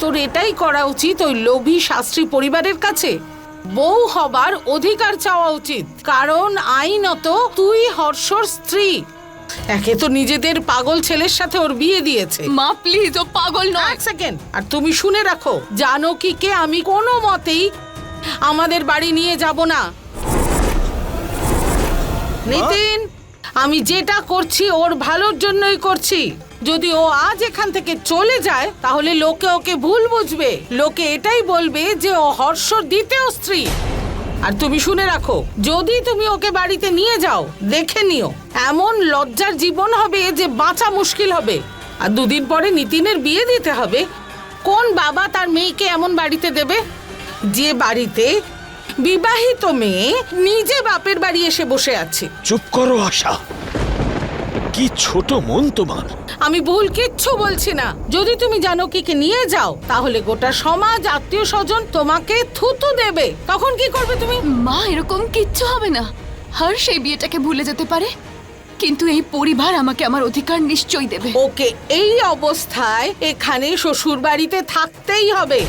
তোর এটাই করা উচিত ওই লোভী শাস্ত্রী পরিবারের কাছে? বউ হবার অধিকার চাওয়া উচিত কারণ আইনত তুই হর্ষর স্ত্রী। একে তো নিজেদের পাগল ছেলের সাথে ওর বিয়ে দিয়েছে। মা প্লিজ ও পাগল নয়। এক সেকেন্ড আর তুমি শুনে রাখো জানকীকে আমি কোনো মতেই আমাদের বাড়ি নিয়ে যাব না। নিতিন আমি যেটা করছি ওর ভালোর জন্যই করছি। যদি ও আজ এখান থেকে চলে যায়, তাহলে লোকে ওকে ভুল বুঝবে। লোকে এটাই বলবে যে ও হর্ষর দ্বিতীয় স্ত্রী। আর তুমি শুনে রাখো, যদি তুমি ওকে বাড়িতে নিয়ে যাও, দেখে নিও, এমন লজ্জার জীবন হবে যে বাঁচা মুশকিল হবে। আর দুদিন পরে নিতিনের বিয়ে দিতে হবে। কোন বাবা তার মেয়েকে এমন বাড়িতে দেবে? যে বাড়িতে বিবাহিত মেয়ে নিজে বাপের বাড়ি এসে বসে আছে। চুপ করো, আশা। কি ছোট মন তোমার? আমি ভুল কিচ্ছু বলছি না। যদি তুমি জানকীকে নিয়ে যাও তাহলে গোটা সমাজ আত্মীয় স্বজন তোমাকে থুতু দেবে। তখন কি করবে তুমি? মা এরকম কিচ্ছু হবে না। হর্ষ এই বিয়েটাকে ভুলে যেতে পারে। কিন্তু এই পরিবার আমাকে আমার অধিকার নিশ্চয়ই দেবে। ওকে এই অবস্থায় এখানে শ্বশুর বাড়িতে থাকতেই হবে।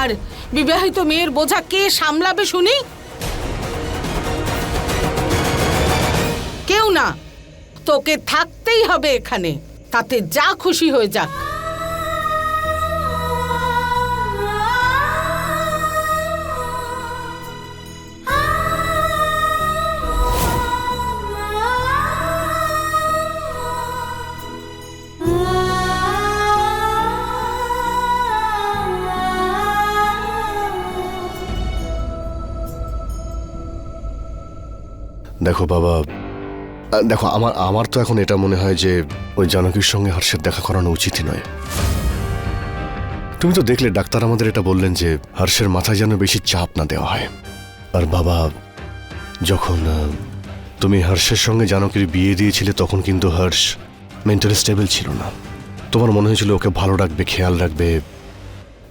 আর বিবাহিত মেয়ের বোঝা কে সামলাবে শুনি? কেউ না। তোকে থাকতেই হবে এখানে। তাতে যা খুশি হয়ে যাক। দেখো বাবা দেখো, আমার আমার তো এখন এটা মনে হয় যে ওই জানকীর সঙ্গে হর্ষের দেখা করানো উচিতই নয়। তুমি তো দেখলে, ডাক্তার আমাদের এটা বললেন যে হর্ষের মাথায় যেন বেশি চাপ না দেওয়া হয়। আর বাবা, যখন তুমি হর্ষের সঙ্গে জানকীর বিয়ে দিয়েছিলে, তখন কিন্তু হর্ষ মেন্টালি স্টেবল ছিল না। তোমার মনে হয়েছিল ওকে ভালো রাখবে, খেয়াল রাখবে।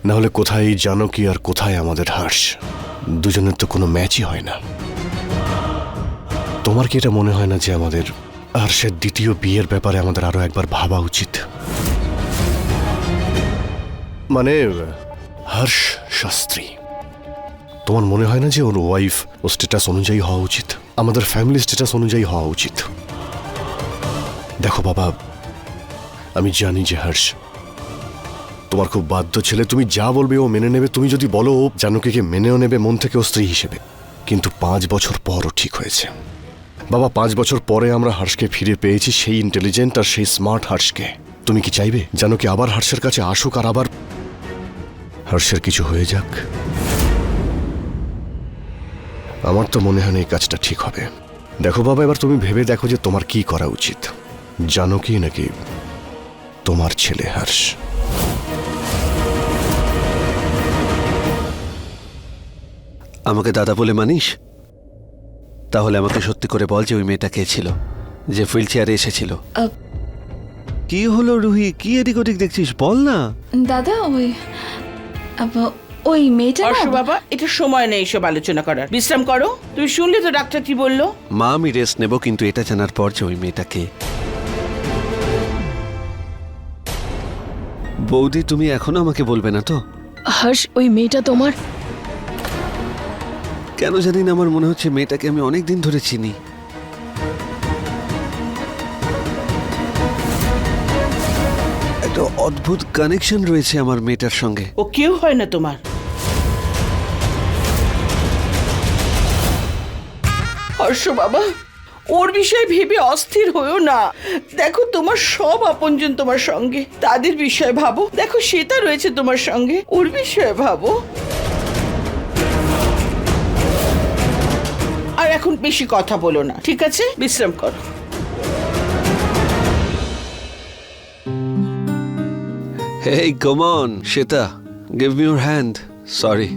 না হলে কোথায় জানকী আর কোথায় আমাদের হর্ষ? দুজনের তো কোনো ম্যাচই হয় না। তোমার কি এটা মনে হয় না যে আমাদের আর সে দ্বিতীয় বিয়ের ব্যাপারে আমাদের আরও একবার ভাবা উচিত? মানে হর্ষ শাস্ত্রী, তোমার মনে হয় না যে ওর ওয়াইফ ও স্ট্যাটাস অনুযায়ী হওয়া উচিত? আমাদের ফ্যামিলি স্ট্যাটাস অনুযায়ী হওয়া উচিত। দেখো বাবা, আমি জানি যে হর্ষ, তোমার খুব বাধ্য ছেলে, তুমি যা বলবে ও মেনে নেবে, তুমি যদি বলো ও জানকীকে মেনেও নেবে মন থেকে ও স্ত্রী হিসেবে। কিন্তু পাঁচ বছর পরও ঠিক হয়েছে। বাবা, পাঁচ বছর পরে আমরা হর্ষকে ফিরে পেয়েছি সেই ইন্টেলিজেন্ট আর সেই স্মার্ট হর্ষকে। তুমি কি চাইবে? জানো কি, আবার হর্ষের কাছে আসুক আর আবার হর্ষের কিছু হয়ে যাক? আমার তো মনে হয় না এই কাজটা ঠিক হবে। দেখো বাবা, এবার তুমি ভেবে দেখো যে তোমার কি করা উচিত। জানো কি নাকি তোমার ছেলে হর্ষ। আমাকে দাদা বলে মানিস? তাহলে আমাকে সত্যি করে বল যে ওই মেয়েটা কে ছিল? যে হুইল চেয়ারে এসেছিল? আহ, কি হলো রুহি? কি এদিক ওদিক দেখছিস? বল না। দাদা ওই আব- ওই মেয়েটা না? বাবা এটা সময় নেই এসব আলোচনা করার। বিশ্রাম করো। তুমি শুনলে তো ডাক্তার কি বলল? মা আমি রেস্ট নেব কিন্তু এটা জানার পর যে ওই মেয়েটা কে। বৌদি তুমি এখনও আমাকে বলবে না তো? হর্ষ ওই মেয়েটা তোমার? কেন জানি না আমার মনে হচ্ছে মেয়েটাকে আমি অনেক দিন ধরে চিনি। একটা অদ্ভুত কানেকশন রয়েছে আমার মেয়েটার সঙ্গে। ও কেউ হয় না তোমার। হর্ষ বাবা, ওর বিষয়ে ভেবে অস্থির হয়েও না। দেখো তোমার সব আপনজন তোমার সঙ্গে। তাদের বিষয়ে ভাবো। দেখো সেটা রয়েছে তোমার সঙ্গে। ওর বিষয়ে ভাবো। এখন বেশি কথা বলো না ঠিক আছে? বিশ্রাম করো। Hey come on Shweta give me your hand sorry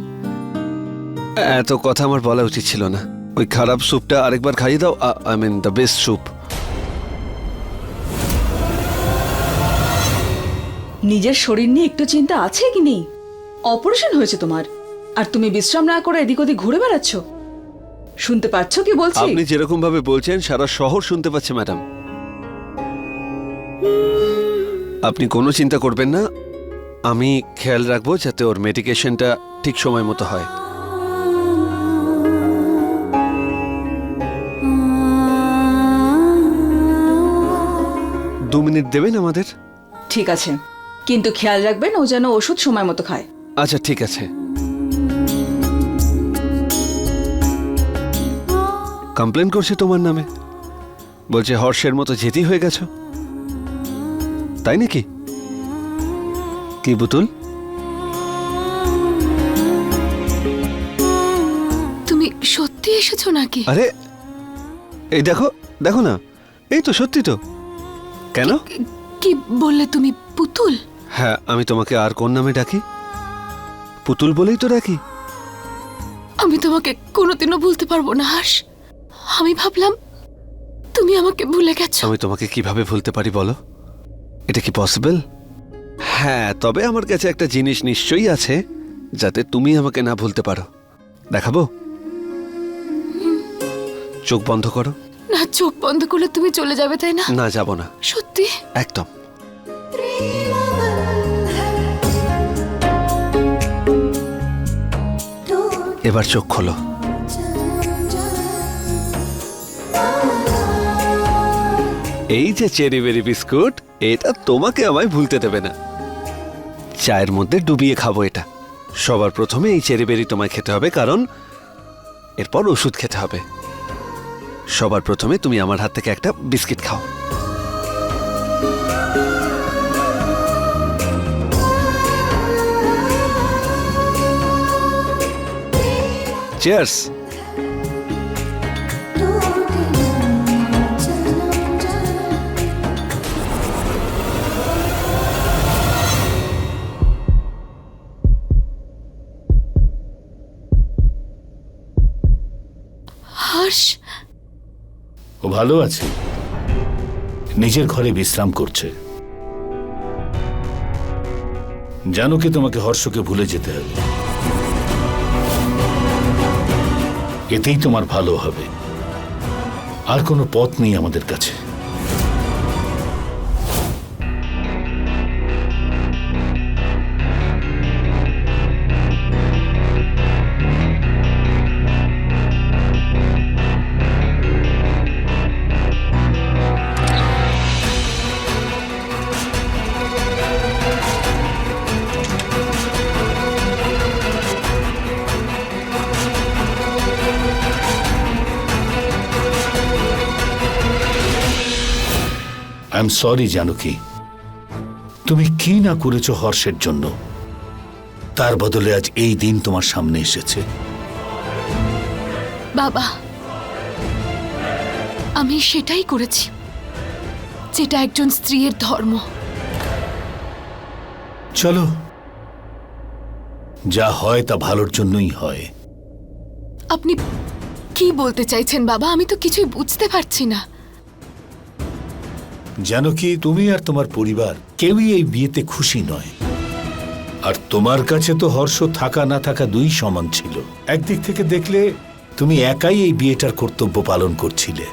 এত কথা আমার বলা উচিত ছিল না। ওই খারাপ স্যুপটা আরেকবার খাইয়ে দাও। I mean the best soup নিজের শরীর নিয়ে একটু চিন্তা আছে কি নেই? অপারেশন হয়েছে তোমার। আর তুমি বিশ্রাম না করে এদিক ওদিক ঘুরে বেড়াচ্ছ? শুনতে পাচ্ছ কি বলছি? আপনি যেরকম ভাবে বলছেন সারা শহর শুনতে পাচ্ছে ম্যাডাম। আপনি কোনো চিন্তা করবেন না। আমি খেয়াল রাখব যাতে ওর মেডিকেশনটা ঠিক সময় মতো হয়। দু মিনিট দেবেন আমাদের? ঠিক আছে। কিন্তু খেয়াল রাখবেন ও যেন ওষুধ সময় মতো খায়। আচ্ছা ঠিক আছে। কমপ্লেন করছে তোমার নামে। বলছে হর্ষের মতো জেদি হয়ে গেছো। তাই নাকি? কি বুতুল? তুমি সত্যি এসেছ নাকি? আরে এই দেখো দেখো না। এই তো সত্যি তো। কেন? কি বললে তুমি পুতুল? হ্যাঁ আমি তোমাকে আর কোন নামে ডাকি? পুতুল বলেই তো ডাকি। আমি তোমাকে কোনোদিনও ভুলতে পারব না হাস। আমি ভাবলাম তুমি আমাকে ভুলে গেছো। আমি তোমাকে কীভাবে ভুলতে পারি বলো? এটা কি পসিবল হ্যাঁ তবে আমার কাছে একটা জিনিস নিশ্চয়ই আছে যাতে তুমি আমাকে না ভুলতে পারো। দেখাবো? চোখ বন্ধ করো। না চোখ বন্ধ করলে তুমি চলে যাবে তাই না? না যাব না। সত্যি? একদম। এবার চোখ খোলো। এই যে চেরি বেরি বিস্কুট, এটা তোমাকে আমায় ভুলতে দেবে না। চায়ের মধ্যে ডুবিয়ে খাব এটা। সবার প্রথমে এই চেরি বেরি তোমায় খেতে হবে, কারণ এরপর ওষুধ খেতে হবে। সবার প্রথমে তুমি আমার হাত থেকে একটা বিস্কিট খাও। চিয়ার্স ভালো আছে। নিজের ঘরে বিশ্রাম করছে। জানো কি তোমাকে হর্ষকে ভুলে যেতে হবে? এতেই তোমার ভালো হবে। আর কোনো পথ নেই আমাদের কাছে। সরি জানকি। তুমি কি না করেছ হর্ষের জন্য? তার বদলে আজ এই দিন তোমার সামনে এসেছে। বাবা আমি সেটাই করেছি যেটা একজন স্ত্রীর ধর্ম। চলো। যা হয় তা ভালোর জন্যই হয়। আপনি কি বলতে চাইছেন বাবা? আমি তো কিছুই বুঝতে পারছি না। জানো কি তুমি আর তোমার পরিবার কেউই এই বিয়েতে খুশি নয়। আর তোমার কাছে তো হর্ষ থাকা না থাকা দুই সমান ছিল। একদিক থেকে দেখলে তুমি একাই এই বিয়েটার কর্তব্য পালন করছিলে।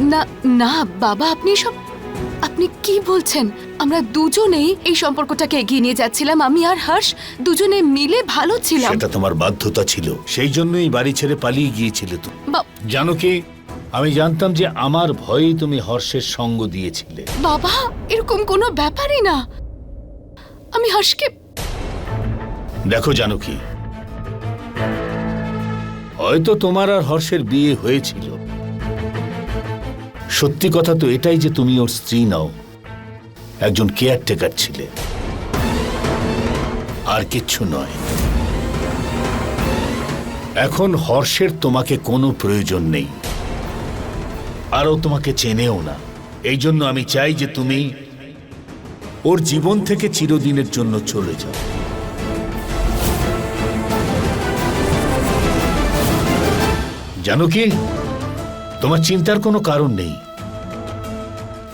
না না বাবা আপনি সব আপনি কি বলছেন? আমরা দুজনেই এই সম্পর্কটাকে এগিয়ে নিয়ে যাচ্ছিলাম। আমি আর হর্ষ দুজনে মিলে ভালো ছিলাম। সেটা তোমার বাধ্যতা ছিল। সেই জন্যই বাড়ি ছেড়ে পালিয়ে গিয়েছিলে তুমি বা- জানো কি আমি জানতাম যে আমার ভয়েই তুমি হর্ষের সঙ্গ দিয়েছিলে। বাবা এরকম কোনো ব্যাপারই না। আমি হর্ষকে দেখো জানো কি হয়তো তোমার আর হর্ষের বিয়ে হয়েছিল। সত্যি কথা তো এটাই যে তুমি ওর স্ত্রী নাও একজন কেয়ারটেকার ছিলে। আর কিচ্ছু নয়। এখন হর্ষের তোমাকে কোনো প্রয়োজন নেই। আর ও তোমাকে চেনেও না। এই জন্য আমি চাই যে তুমি ওর জীবন থেকে চিরদিনের জন্য চলে যাও। জানো কি? তোমার চিন্তার কোনো কারণ নেই।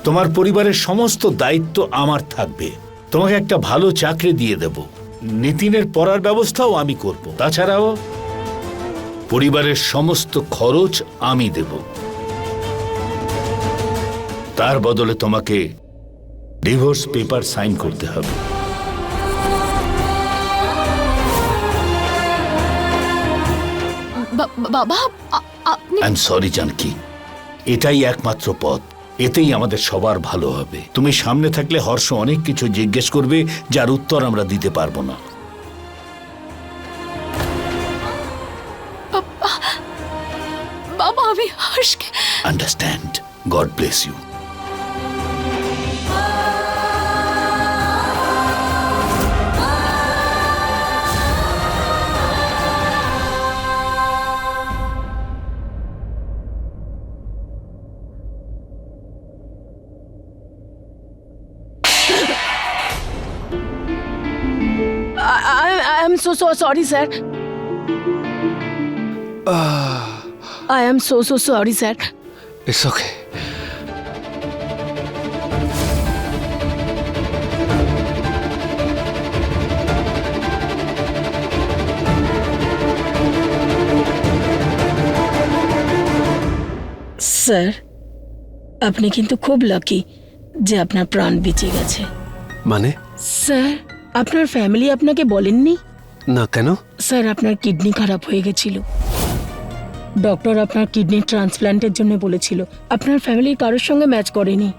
তোমার পরিবারের সমস্ত দায়িত্ব আমার থাকবে। তোমাকে একটা ভালো চাকরি দিয়ে দেব। নিতিনের পড়ার ব্যবস্থাও আমি করব। তাছাড়াও পরিবারের সমস্ত খরচ আমি দেব। তার বদলে তোমাকে ডিভোর্স পেপার সাইন করতে হবে। বাবা আপনি আই জানকি এটাই একমাত্র পথ। এতেই আমাদের সবার ভালো হবে। তুমি সামনে থাকলে হর্ষ অনেক কিছু জিজ্ঞেস করবে যার উত্তর আমরা দিতে পারব না। বাবা আমি হর্ষকে understand God bless you am so so sorry sir I am so so sorry sir it's okay sir আপনি কিন্তু খুব লাকি যে আপনার প্রাণ বেঁচে গেছে। মানে? স্যার আপনার ফ্যামিলি আপনাকে বলেননি? না কেন? স্যার আপনার কিডনি খারাপ হয়ে গেছিল। ডক্টর আপনার কিডনি ট্রান্সপ্ল্যান্টের জন্য বলেছিল। আপনার ফ্যামিলির কারোর সঙ্গে ম্যাচ করেনি।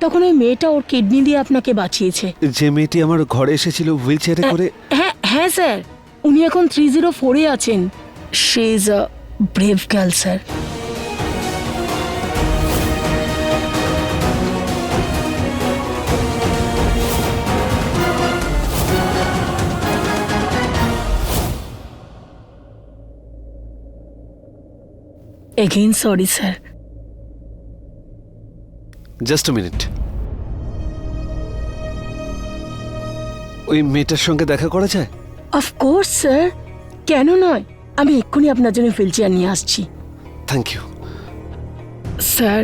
তখন ওই মেয়েটা ওর কিডনি দিয়ে আপনাকে বাঁচিয়েছে। যে মেয়েটি আমার ঘরে এসেছিল হুইল চেয়ারে করে হ্যাঁ হ্যাঁ স্যার। উনি এখন থ্রি জিরো ফোরে আছেন। She is a brave girl sir again sorry sir just minute ওই মেয়েটার সঙ্গে দেখা করা যায়? অফকোর্স স্যার কেন নয়? আমি এক্ষুনি আপনার জন্য হুইল চেয়ার নিয়ে আসছি। Thank you sir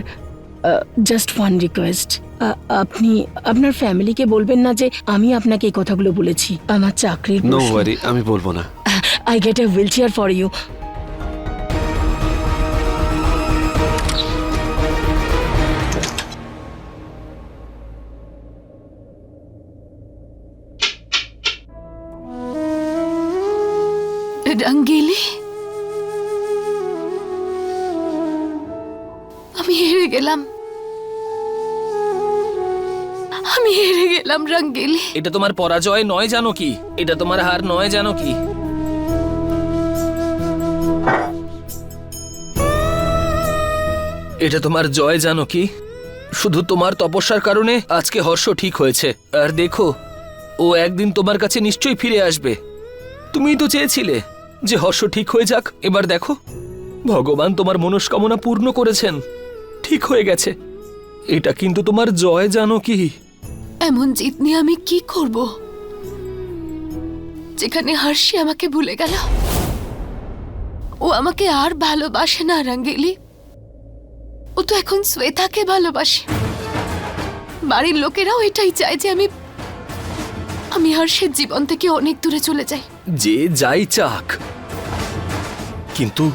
just one request আপনি আপনার ফ্যামিলিকে বলবেন না যে আমি আপনাকে এই কথাগুলো বলেছি। আমার চাকরির নো ওয়ারি আমি বলব না। I get a wheelchair for you গেলাম রঙ্গিলি এটা তোমার পরাজয় নয় জানো কি? এটা তোমার হার নয় জানো কি? এটা তোমার জয় জানো কি? শুধু তোমার তপস্যার কারণে আজকে হর্ষ ঠিক হয়েছে। আর দেখো, ও একদিন তোমার কাছে নিশ্চয়ই ফিরে আসবে। তুমিই তো চেয়েছিলে যে হর্ষ ঠিক হয়ে যাক। এবার দেখো, ভগবান তোমার মনস্কামনা পূর্ণ করেছেন। ঠিক হয়ে গেছে। এটা কিন্তু তোমার জয় জানো কি? এমন জিত নিয়ে আমি কি করব? যেখানে হার্ষি আমাকে ভুলে গেল। ও আমাকে আর ভালোবাসে না রাঙ্গেলি। ও তো এখন শ্বেতাকে ভালোবাসে। বাড়ির লোকেরাও এটাই চায় যে আমি আমি হর্ষের জীবন থেকে অনেক দূরে চলে যাই। যে যাই চাক। কিন্তু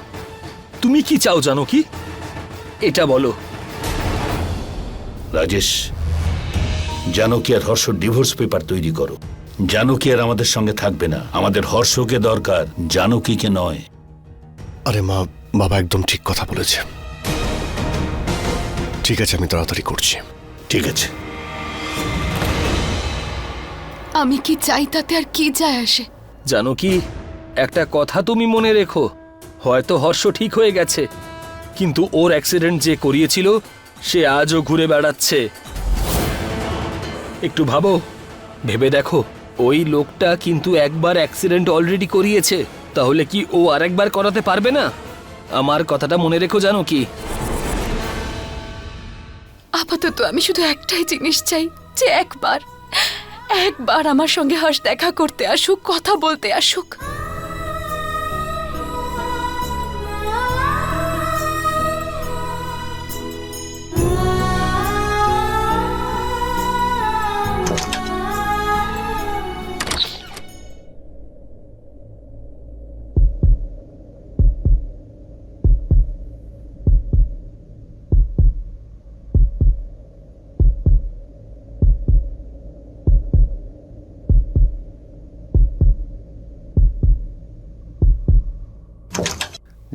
তুমি কি চাও জানো কি? এটা বলো। রাজেশ জানকী আর হর্ষ ডিভোর্স পেপার তৈরি করো। জানকী আর আমাদের সঙ্গে থাকবে না। আমাদের হর্ষকে দরকার জানকীকে নয়। আরে মা বাবা একদম ঠিক কথা বলেছে। ঠিক আছে আমি তাড়াতাড়ি করছি। ঠিক আছে। আমি কি চাই তাতে আর কি যায় আসে? জানো কি একটা কথা তুমি মনে রেখো। হয়তো হর্ষ ঠিক হয়ে গেছে। কিন্তু ওর অ্যাক্সিডেন্ট যে করিয়েছিল সে আজও ঘুরে বেড়াচ্ছে। একটু ভাবো। ভেবে দেখো, ওই লোকটা কিন্তু একবার অ্যাক্সিডেন্ট অলরেডি করিয়েছে। তাহলে কি ও আরেকবার করাতে পারবে না? আমার কথাটা মনে রেখো জানো কি। আপাতত আমি শুধু একটাই জিনিস চাই, যে একবার একবার আমার সঙ্গে হাস দেখা করতে আসুক, কথা বলতে আসুক।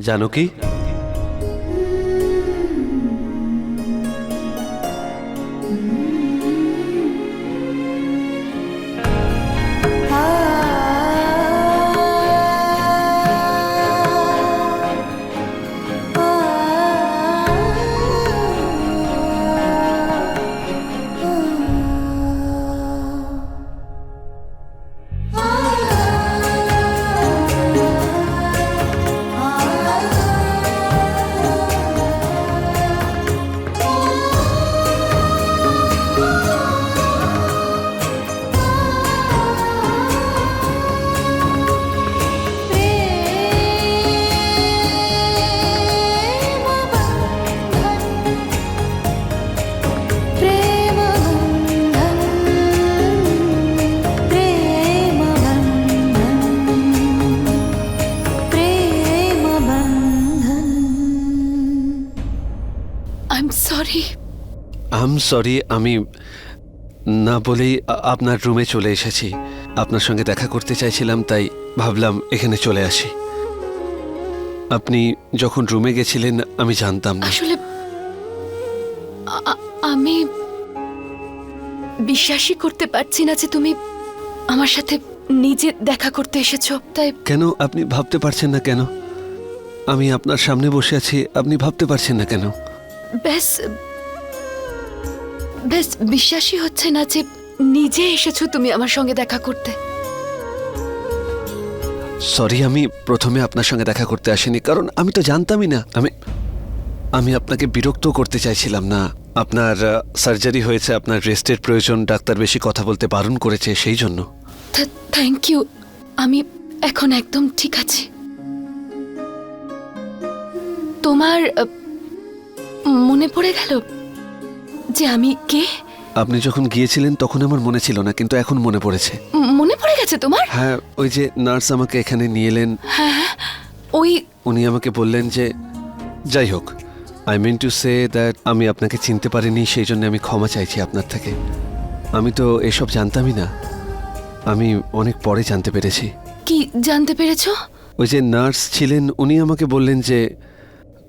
জানো কি I am sorry am sorry আমি না বলেই আপনার রুমে চলে এসেছি। আপনার সঙ্গে দেখা করতে চাইছিলাম তাই ভাবলাম এখানে চলে আসি। আপনি যখন রুমে গেছিলেন আমি জানতাম না। আসলে আমি বিশ্বাসই করতে পারছি না যে তুমি আমার সাথে নিজে দেখা করতে এসেছ তাই কেন? আপনি ভাবতে পারছেন না কেন? আমি আপনার সামনে বসে আছি আপনি ভাবতে পারছেন না কেন? ব্যাস ব্যাস বিশ্বাসই হচ্ছে না যে নিজে এসেছ তুমি আমার সঙ্গে দেখা করতে। সরি আমি প্রথমে আপনার সঙ্গে দেখা করতে আসিনি কারণ আমি তো জানতামই না। আমি আমি আপনাকে বিরক্ত করতে চাইছিলাম না। আপনার সার্জারি হয়েছে আপনার রেস্টের প্রয়োজন ডাক্তার বেশি কথা বলতে বারণ করেছে সেই জন্য। থ্যাংক ইউ আমি এখন একদম ঠিক আছি। তোমার মনে পড়ে গেল যে আমি কে? আপনি যখন গিয়েছিলেন তখন আমার মনে ছিল না কিন্তু এখন মনে পড়েছে। মনে পড়ে গেছে তোমার? হ্যাঁ ওই যে নার্স আমাকে এখানে নিয়ে এলেন। হ্যাঁ ওই উনি আমাকে বললেন যে যাই হোক I mean to say that আমি আপনাকে চিনতে পারিনি সেই জন্য আমি ক্ষমা চাইছি আপনার থেকে। আমি তো এসব জানতামই না। আমি অনেক পরে জানতে পেরেছি। কি জানতে পেরেছ? ওই যে নার্স ছিলেন উনি আমাকে বললেন যে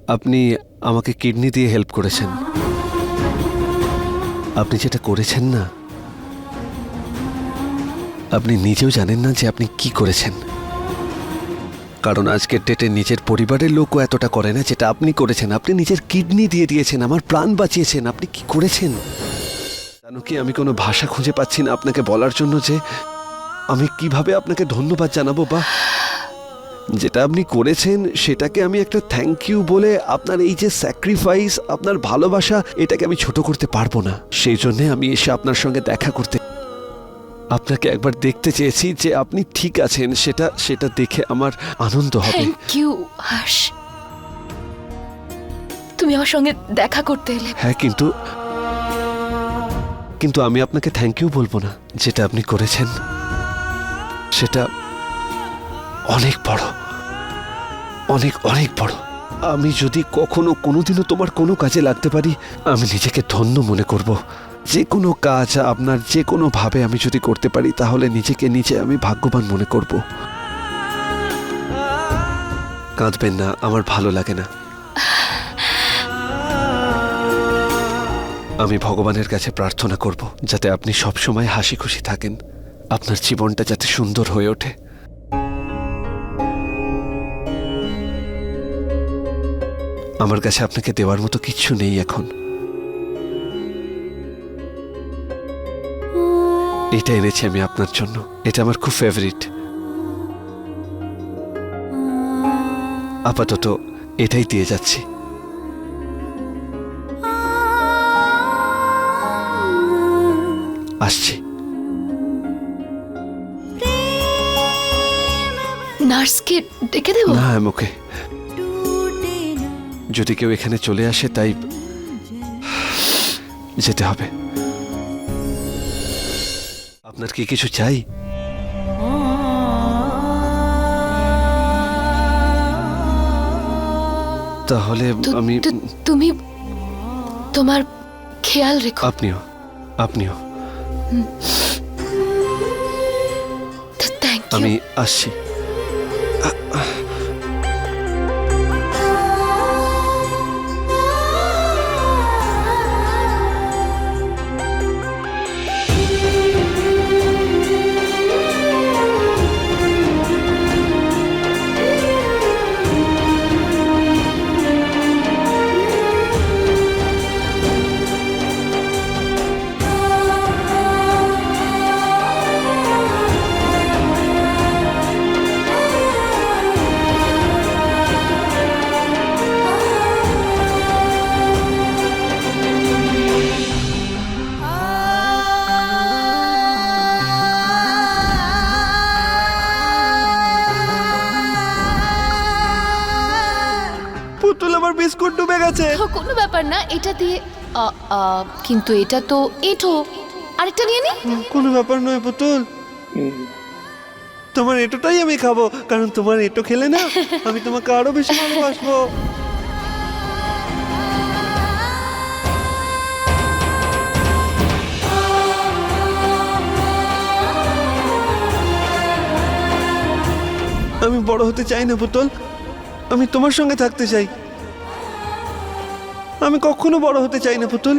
আপনি আমাকে কিডনি দিয়ে হেল্প করেছেন। আপনি যেটা করেছেন না, আপনি নিজেও জানেন না যে আপনি কি করেছেন। কারণ আজকের ডেটে নিজের পরিবারের লোকও এতটা করে না যেটা আপনি করেছেন। আপনি নিজের কিডনি দিয়ে দিয়েছেন, আমার প্রাণ বাঁচিয়েছেন, আপনি কি করেছেন? জানো কি আমি কোনো ভাষা খুঁজে পাচ্ছি না আপনাকে বলার জন্য যে আমি কীভাবে আপনাকে ধন্যবাদ জানাব বা যেটা আপনি করেছেন সেটাকে আমি একটা থ্যাংক ইউ বলে আপনার এই যে স্যাক্রিফাইস আপনার ভালোবাসা এটাকে আমি ছোট করতে পারব না। সেই জন্যে আমি এসে আপনার সঙ্গে দেখা করতে আপনাকে একবার দেখতে চেয়েছি যে আপনি ঠিক আছেন সেটা সেটা দেখে আমার আনন্দ হবে। থ্যাংক ইউ হাস তুমি আমার সঙ্গে দেখা করতে এলে। হ্যাঁ কিন্তু কিন্তু আমি আপনাকে থ্যাংক ইউ বলব না। যেটা আপনি করেছেন সেটা অনেক বড়। অনেক অনেক বড়। আমি যদি কখনো কোনোদিনও তোমার কোনো কাজে লাগতে পারি, আমি নিজেকে ধন্য মনে করব। যে কোনো কাজ আপনার যে কোনো ভাবে আমি যদি করতে পারি, তাহলে নিজেকে নিজে আমি ভাগ্যবান মনে করব। কাঁদবেন না, আমার ভালো লাগে না। আমি ভগবানের কাছে প্রার্থনা করব, যাতে আপনি সবসময় হাসি খুশি থাকেন। আপনার জীবনটা যাতে সুন্দর হয়ে ওঠে। আমার কাছে আপনাকে দেওয়ার মতো কিচ্ছু নেই এখন। এটা এনেছি আমি আপনার জন্য। এটা আমার খুব ফেভারিট আপাতত এটাই দিয়ে যাচ্ছি। আসছি। নার্সকে ডেকে দেবো? না ওকে যদি কেউ এখানে চলে আসে তাই যেতে হবে। আপনার কি কিছু চাই? তাহলে তু- আমি তু- তুমি তোমার খেয়াল রেখো। আপনিও আপনিও। থ্যাংক ইউ আমি আসছি। ও, কোনো ব্যাপার না এটা দিয়ে আ, আ, কিন্তু এটা তো এঁঠো আরেকটা নিয়ে নি। কোনো ব্যাপার নয় পুতুল। তোমার এটোটাই আমি খাব কারণ তোমার এটো খেলে না আমি তোমাকে আরও বেশি ভালোবাসবো। আমি বড় হতে চাই না পুতুল। আমি তোমার সঙ্গে থাকতে চাই। আমি কখনো বড় হতে চাই না পুতুল।